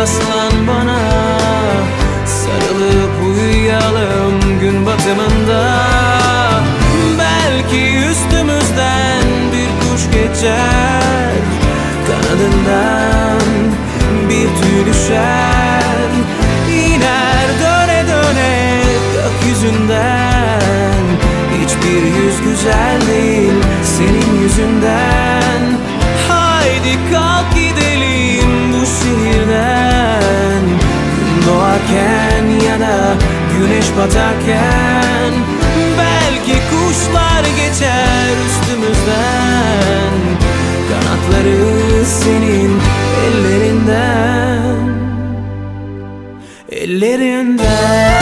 Yaslan bana. Sarılıp uyuyalım gün batımında. Belki üstümüzden bir kuş geçer. Kanadından bir tüy düşer. İner döne döne gökyüzünden Hiçbir yüz güzel değil senin yüzünden. Haydi kalk gidelim güneş batarken Belki kuşlar geçer üstümüzden. Kanatları senin ellerinden Ellerinden